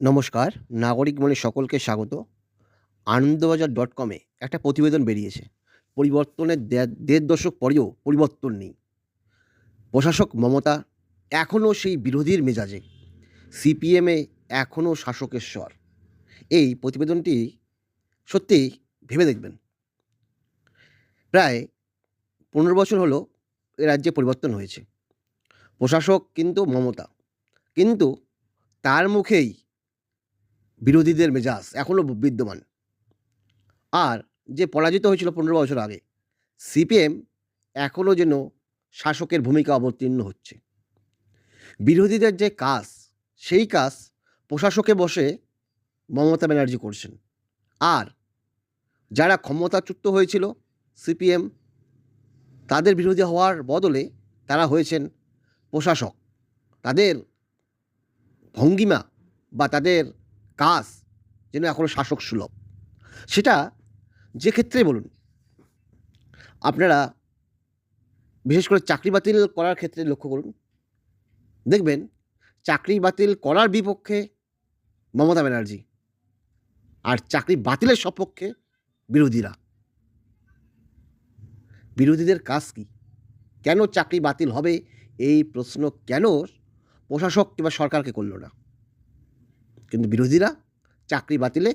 নমস্কার, নাগরিক মনে সকলকে স্বাগত। আনন্দবাজার ডট কমে একটা প্রতিবেদন বেরিয়েছে। পরিবর্তনের দেড় দশক পরেও পরিবর্তন নেই। প্রশাসক মমতা এখনও সেই বিরোধীর মেজাজে। সিপিএমে এখনও শাসকের স্বর এই প্রতিবেদনটি সত্যি ভেবে দেখবেন। প্রায় পনেরো বছর হলো এ রাজ্যে পরিবর্তন হয়েছে। প্রশাসক কিন্তু মমতা। কিন্তু তার মুখেই বিরোধীদের মেজাজ এখনও বিদ্যমান। আর যে পরাজিত হয়েছিল পনেরো বছর আগে, সিপিএম এখনও যেন শাসকের ভূমিকা অবতীর্ণ হচ্ছে। বিরোধীদের যে কাজ, সেই কাজ প্রশাসকে বসে মমতা ব্যানার্জি করছেন। আর যারা ক্ষমতাচ্যুত হয়েছিল সিপিএম, তাদের বিরোধী হওয়ার বদলে তারা হয়েছেন প্রশাসক। তাদের ভঙ্গিমা বা তাদের কাজ যেন এখনও শাসক সুলভ। সেটা যে ক্ষেত্রে বলুন। আপনারা বিশেষ করে চাকরি বাতিল করার ক্ষেত্রে লক্ষ্য করুন। দেখবেন চাকরি বাতিল করার বিপক্ষে মমতা ব্যানার্জি আর চাকরি বাতিলের সপক্ষে বিরোধীরা। বিরোধীদের কাজ কি? কেন চাকরি বাতিল হবে? এই প্রশ্ন কেন প্রশাসক কিংবা সরকারকে করল না? কিন্তু বিরোধীরা চাকরি বাতিলে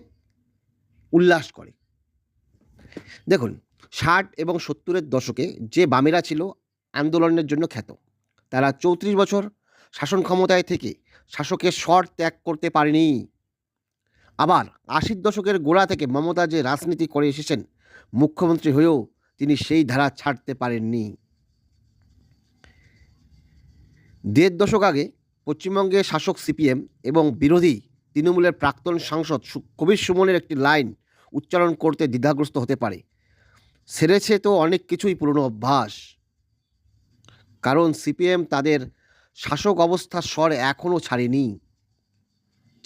উল্লাস করে। দেখুন, ষাট এবং সত্তরের দশকে যে বামেরা ছিল আন্দোলনের জন্য খ্যাত, তারা চৌত্রিশ বছর শাসন ক্ষমতায় থেকে শাসকের স্বর ত্যাগ করতে পারেনি। আবার আশির দশকের গোড়া থেকে মমতা যে রাজনীতি করে এসেছেন, মুখ্যমন্ত্রী হয়েও তিনি সেই ধারা ছাড়তে পারেননি। দেড় দশক আগে পশ্চিমবঙ্গে শাসক সিপিএম এবং বিরোধী তৃণমূলের প্রাক্তন সাংসদ কবির সুমনের একটি লাইন উচ্চারণ করতে দ্বিধাগ্রস্ত হতে পারে। সেরেছে তো অনেক কিছুই পুরনো অভ্যাস। কারণ সিপিএম তাদের শাসক অবস্থার স্বর এখনও ছাড়েনি।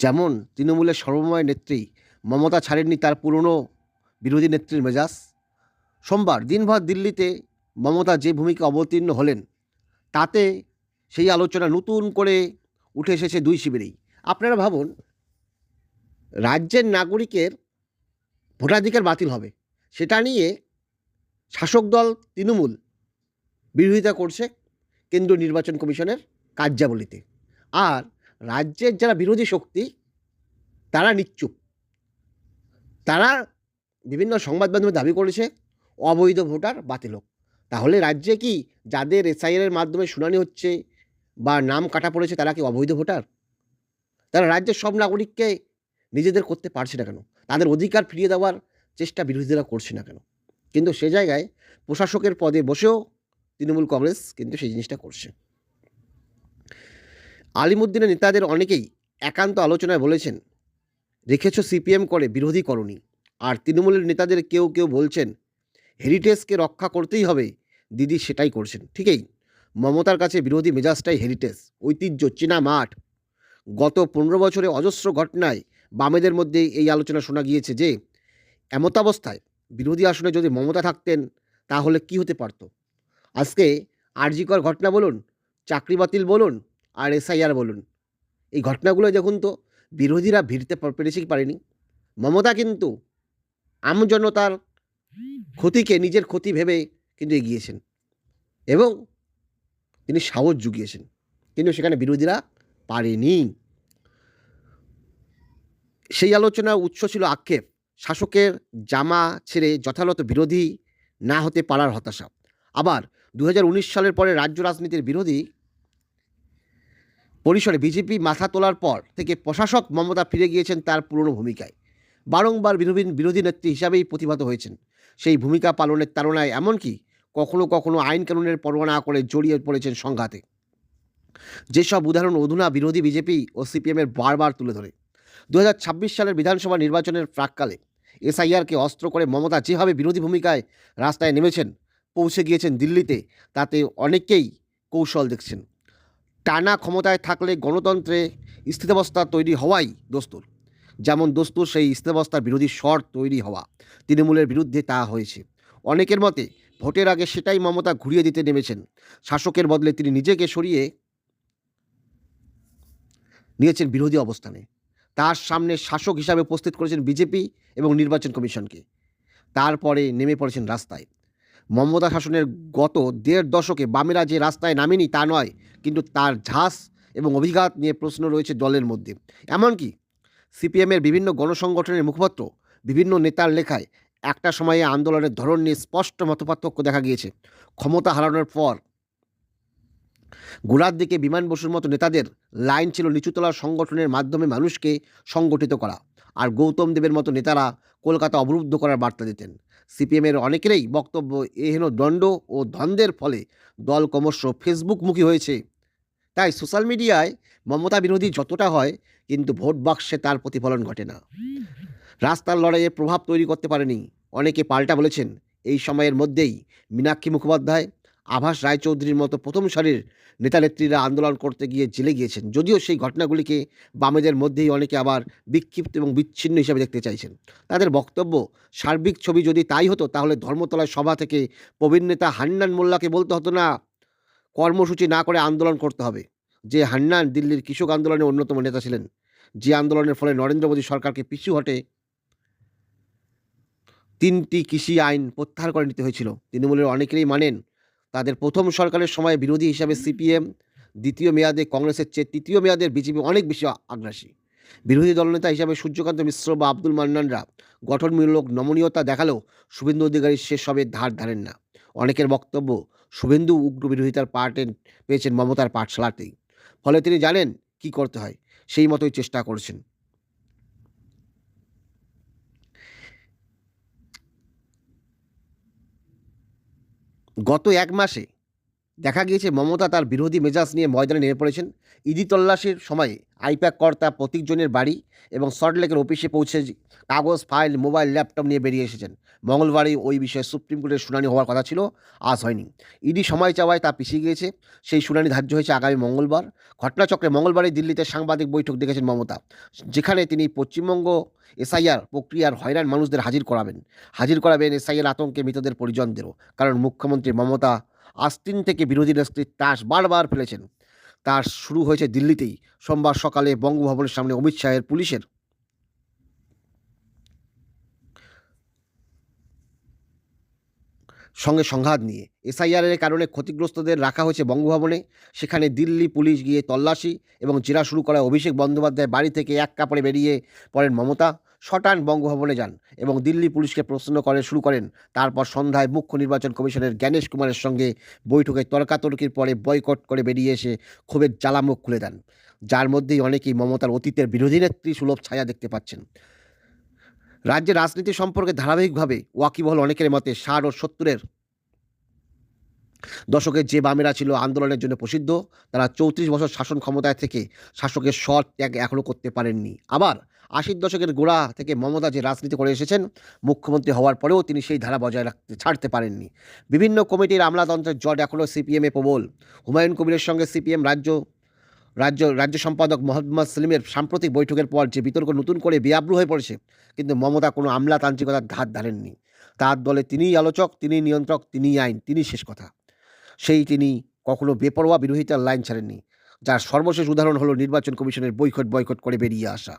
যেমন তৃণমূলের সর্বময় নেত্রী মমতা ছাড়েননি তার পুরনো বিরোধী নেত্রীর মেজাজ। সোমবার দিনভর দিল্লিতে মমতা যে ভূমিকা অবতীর্ণ হলেন, তাতে সেই আলোচনা নতুন করে উঠে এসেছে দুই শিবিরেই। আপনারা ভাবুন রাজ্যের নাগরিকের ভোটাধিকার বাতিল হবে। সেটা নিয়ে শাসক দল তৃণমূল বিরোধিতা করছে কেন্দ্রীয় নির্বাচন কমিশনের কার্যাবলীতে। আর রাজ্যের যারা বিরোধী শক্তি, তারা নিশ্চুপ তারা বিভিন্ন সংবাদ মাধ্যমে দাবি করেছে, অবৈধ ভোটার বাতিল হোক। তাহলে রাজ্যে কি যাদের এসআইআর মাধ্যমে শুনানি হচ্ছে বা নাম কাটা পড়েছে, তারা কি অবৈধ ভোটার? তারা রাজ্যের সব নাগরিককে নিজেদের করতে পারছে না কেন? তাদের অধিকার ফিরিয়ে দেওয়ার চেষ্টা বিরোধীরা করছে না কেন? কিন্তু সে জায়গায় প্রশাসকের পদে বসেও তৃণমূল কংগ্রেস কিন্তু সেই জিনিসটা করছে। আলিমুদ্দিনের নেতাদের অনেকেই একান্ত আলোচনায় বলেছেন, রেখেছ সিপিএম করে, বিরোধী করণী আর তৃণমূলের নেতাদের কেউ কেউ বলছেন, হেরিটেজকে রক্ষা করতেই হবে। দিদি সেটাই করছেন। ঠিকই, মমতার কাছে বিরোধী মেজাজটাই হেরিটেজ, ঐতিহ্য, চেনা মাঠ। গত পনেরো বছরে অজস্র ঘটনায় বামেদের মধ্যে এই আলোচনা শোনা গিয়েছে যে এমতাবস্থায় বিরোধী আসনে যদি মমতা থাকতেন, তাহলে কি হতে পারত? আজকে আরজিকর ঘটনা বলুন, চাকরি বাতিল বলুন, আর এসআইআর বলুন। এই ঘটনাগুলো দেখুন তো, বিরোধীরা ভিড়তে পেরেছে কি পারেনি? মমতা কিন্তু আমজনতার ক্ষতিকে নিজের ক্ষতি ভেবে কিন্তু এগিয়েছেন এবং তিনি সাহস জুগিয়েছেন, কিন্তু সেখানে বিরোধীরা পারেনি। সেই আলোচনার উৎস ছিল আক্ষেপ। শাসকের জামা ছেড়ে যথাযথ বিরোধী না হতে পারার হতাশা। আবার দু হাজার উনিশ সালের পরে রাজ্য রাজনীতির বিরোধী পরিসরে বিজেপি মাথা তোলার পর থেকে প্রশাসক মমতা ফিরে গিয়েছেন তার পুরনো ভূমিকায়। বারংবার বিরোধী বিরোধী নেত্রী হিসাবেই প্রতিভাত হয়েছেন। সেই ভূমিকা পালনের তাড়নায় এমনকি কখনো কখনো আইন কানুনের পরোয়া না করে জড়িয়ে পড়েছেন সংঘাতে। যেসব উদাহরণ অধুনা বিরোধী বিজেপি ও সিপিএমের বারবার তুলে ধরে। দু হাজার ছাব্বিশ সালের বিধানসভা নির্বাচনের প্রাককালে এসআইআরকে অস্ত্র করে মমতা যেভাবে বিরোধী ভূমিকায় রাস্তায় নেমেছেন, পৌঁছে গিয়েছেন দিল্লিতে, তাতে অনেকেই কৌশল দেখছেন। টানা ক্ষমতায় থাকলে গণতন্ত্রে স্থিতাবস্থা তৈরি হওয়াই দস্তুর। যেমন দস্তুর, সেই স্থিতাবস্থার বিরোধী স্বর তৈরি হওয়া তৃণমূলের বিরুদ্ধে তা হয়েছে। অনেকের মতে, ভোটের আগে সেটাই মমতা ঘুরিয়ে দিতে নেমেছেন। শাসকের বদলে তিনি নিজেকে সরিয়ে নিয়েছেন বিরোধী অবস্থানে। তার সামনে শাসক হিসাবে উপস্থিত করেছেন বিজেপি এবং নির্বাচন কমিশনকে। তারপরে নেমে পড়েছেন রাস্তায়। মমতা শাসনের গত দেড় দশকে বামেরা যে রাস্তায় নামেনি তা নয়, কিন্তু তার ঝাঁস এবং অভিঘাত নিয়ে প্রশ্ন রয়েছে দলের মধ্যে। এমনকি সিপিএমের বিভিন্ন গণসংগঠনের মুখপাত্র, বিভিন্ন নেতার লেখায় একটা সময়ে আন্দোলনের ধরন নিয়ে স্পষ্ট মতপার্থক্য দেখা গিয়েছে। ক্ষমতা হারানোর পর গোড়ার দিকে বিমান বসুর মতো নেতাদের লাইন ছিল নিচুতলার সংগঠনের মাধ্যমে মানুষকে সংগঠিত করা। আর গৌতম দেবের মতো নেতারা কলকাতা অবরুদ্ধ করার বার্তা দিতেন। সিপিএমের অনেকেরই বক্তব্য এহেন দণ্ড ও দ্বন্দ্বের ফলে দল ক্রমশ ফেসবুকমুখী হয়েছে। তাই সোশ্যাল মিডিয়ায় মমতা বিরোধী যতটা হয়, কিন্তু ভোট বাক্সে তার প্রতিফলন ঘটে না। রাস্তার লড়াইয়ে প্রভাব তৈরি করতে পারেনি। অনেকে পাল্টা বলেছেন, এই সময়ের মধ্যেই মীনাক্ষী মুখোপাধ্যায় আভাস রায়চৌধুরীর মতো প্রথম সারির নেতানেত্রীরা আন্দোলন করতে গিয়ে জেলে গিয়েছেন। যদিও সেই ঘটনাগুলিকে বামেদের মধ্যেই অনেকে আবার বিক্ষিপ্ত এবং বিচ্ছিন্ন হিসেবে দেখতে চাইছেন। তাদের বক্তব্য, সার্বিক ছবি যদি তাই হতো, তাহলে ধর্মতলায় সভা থেকে প্রবীণ নেতা হান্নান মোল্লাকে বলতে হতো না, কর্মসূচি না করে আন্দোলন করতে হবে। যে হান্নান দিল্লির কৃষক আন্দোলনের অন্যতম নেতা ছিলেন, যে আন্দোলনের ফলে নরেন্দ্র মোদী সরকারকে পিছু হটে তিনটি কৃষি আইন প্রত্যাহার করে নিতে হয়েছিল। তৃণমূলের অনেকেরই মানেন তাদের প্রথম সরকারের সময় বিরোধী হিসাবে সিপিএম, দ্বিতীয় মেয়াদে কংগ্রেসের চেয়ে তৃতীয় মেয়াদের বিজেপি অনেক বেশি আগ্রাসী। বিরোধী দলনেতা হিসাবে সূর্যকান্ত মিশ্র বা আব্দুল মান্নানরা গঠনমূলক নমনীয়তা দেখালেও শুভেন্দু অধিকারী সেসবের ধার ধারেন না। অনেকের বক্তব্য, শুভেন্দু উগ্র বিরোধিতার পার্টে পেয়েছেন মমতার পাঠশালাতেই। ফলে তিনি জানেন কি করতে হয়, সেই মতোই চেষ্টা করছেন। গত এক মাসে দেখা গিয়েছে মমতা তার বিরোধী মেজাজ নিয়ে ময়দানে নেমে পড়েছেন। ইডি তল্লাশির সময়ে আইপ্যাক কর্তা প্রতীকজনের বাড়ি এবং সল্টলেকের অফিসে পৌঁছে কাগজ, ফাইল, মোবাইল, ল্যাপটপ নিয়ে বেরিয়ে এসেছেন। মঙ্গলবারই ওই বিষয়ে সুপ্রিম কোর্টের শুনানি হওয়ার কথা ছিল, আজ হয়নি। ইডি সময় চাওয়ায় তা পিছিয়ে গিয়েছে। সেই শুনানি ধার্য হয়েছে আগামী মঙ্গলবার। ঘটনাচক্রে মঙ্গলবারই দিল্লিতে সাংবাদিক বৈঠক দেখেছেন মমতা, যেখানে তিনি পশ্চিমবঙ্গ এসআইআর প্রক্রিয়ার হয়রান মানুষদের হাজির করাবেন। হাজির করাবেন এসআইআর আতঙ্কে মৃতদের পরিজনদেরও, কারণ মুখ্যমন্ত্রী মমতা আস্তিন থেকে বিরোধী নেত্রীর তাস বারবার ফেলেছেন। তার শুরু হয়েছে দিল্লিতেই। সোমবার সকালে বঙ্গভবনের সামনে অমিত শাহের পুলিশের সঙ্গে সংঘাত নিয়ে। এসআইআরের কারণে ক্ষতিগ্রস্তদের রাখা হয়েছে বঙ্গভবনে। সেখানে দিল্লি পুলিশ গিয়ে তল্লাশি এবং জেরা শুরু করা অভিষেক বন্দ্যোপাধ্যায় বাড়ি থেকে এক কাপড়ে বেরিয়ে পড়েন মমতা। শটান বঙ্গভবনে যান এবং দিল্লি পুলিশকে প্রশ্ন করে, শুরু করেন। তারপর সন্ধ্যায় মুখ্য নির্বাচন কমিশনের জ্ঞানেশ কুমারের সঙ্গে বৈঠকে তর্কাতর্কির পরে বয়কট করে বেরিয়ে এসে ক্ষোভের জ্বালামুখ খুলে দেন, যার মধ্যেই অনেকেই মমতার অতীতের বিরোধী নেত্রী সুলভ ছায়া দেখতে পাচ্ছেন। রাজ্যের রাজনীতি সম্পর্কে ধারাবাহিকভাবে ওয়াকিবহল অনেকের মতে ষাট ও সত্তরের দশকের যে বামেরা ছিল আন্দোলনের জন্য প্রসিদ্ধ, তারা চৌত্রিশ বছর শাসন ক্ষমতায় থেকে শাসকের স্বর ত্যাগ এখনও করতে পারেননি। আবার আশির দশকের গোড়া থেকে মমতা যে রাজনীতি করে এসেছেন, মুখ্যমন্ত্রী হওয়ার পরেও তিনি সেই ধারা বজায় রাখতে ছাড়তে পারেননি। বিভিন্ন কমিটির আমলাতন্ত্রের জট এখনও সিপিএমে প্রবল। হুমায়ুন কবিরের সঙ্গে সিপিএম রাজ্য রাজ্য রাজ্য সম্পাদক মোহাম্মদ সেলিমের সাম্প্রতিক বৈঠকের পর যে বিতর্ক নতুন করে বেআব্রু হয়ে পড়েছে, কিন্তু মমতা কোনো আমলাতান্ত্রিকতার ধার ধারেননি। তার দলে তিনিই আলোচক, তিনিই নিয়ন্ত্রক, তিনিই আইন তিনি শেষ কথা। সেই তিনি কখনো বেপরোয়া বিরোধিতার লাইন ছাড়েননি, যার সর্বশেষ উদাহরণ হলো নির্বাচন কমিশনের বৈকট বয়কট করে বেরিয়ে আসা।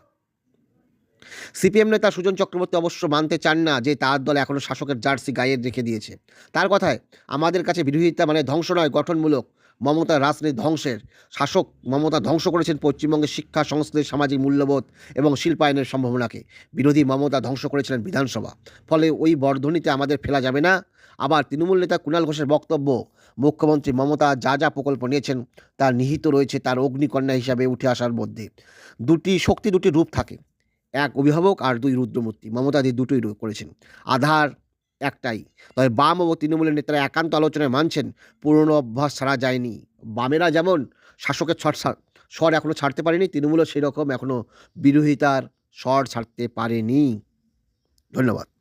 সিপিএম নেতা সুজন চক্রবর্তী অবশ্য মানতে চান না যে তার দল এখনও শাসকের জার্সি গায়ে রেখে দিয়েছে। তার কথায়, আমাদের কাছে বিরোধিতা মানে ধ্বংস নয়, গঠনমূলক। মমতা রাজনীতি ধ্বংসের। শাসক মমতা ধ্বংস করেছেন পশ্চিমবঙ্গের শিক্ষা, সংস্কৃতি, সামাজিক মূল্যবোধ এবং শিল্পায়নের সম্ভাবনাকে। বিরোধী মমতা ধ্বংস করেছিলেন বিধানসভা। ফলে ওই বর্ধনীতে আমাদের ফেলা যাবে না। আবার তৃণমূল নেতা কুণাল ঘোষের বক্তব্য, মুখ্যমন্ত্রী মমতা যা যা প্রকল্প নিয়েছেন, তার নিহিত রয়েছে তার অগ্নিকন্যা হিসাবে উঠে আসার মধ্যে। দুটি শক্তি, দুটি রূপ থাকে। এক অভিভাবক আর দুই রুদ্রমূর্তি। মমতাদি দুটোই করেছেন। আধার একটাই। তবে বাম ও তৃণমূলের নেতারা একান্ত আলোচনায় মানছেন, পুরনো অভ্যাস ছাড়া যায়নি। বামেরা যেমন শাসকের ছট স্বর এখনও ছাড়তে পারেনি, তৃণমূলও সেরকম এখনও বিরোধিতার স্বর ছাড়তে পারেনি। ধন্যবাদ।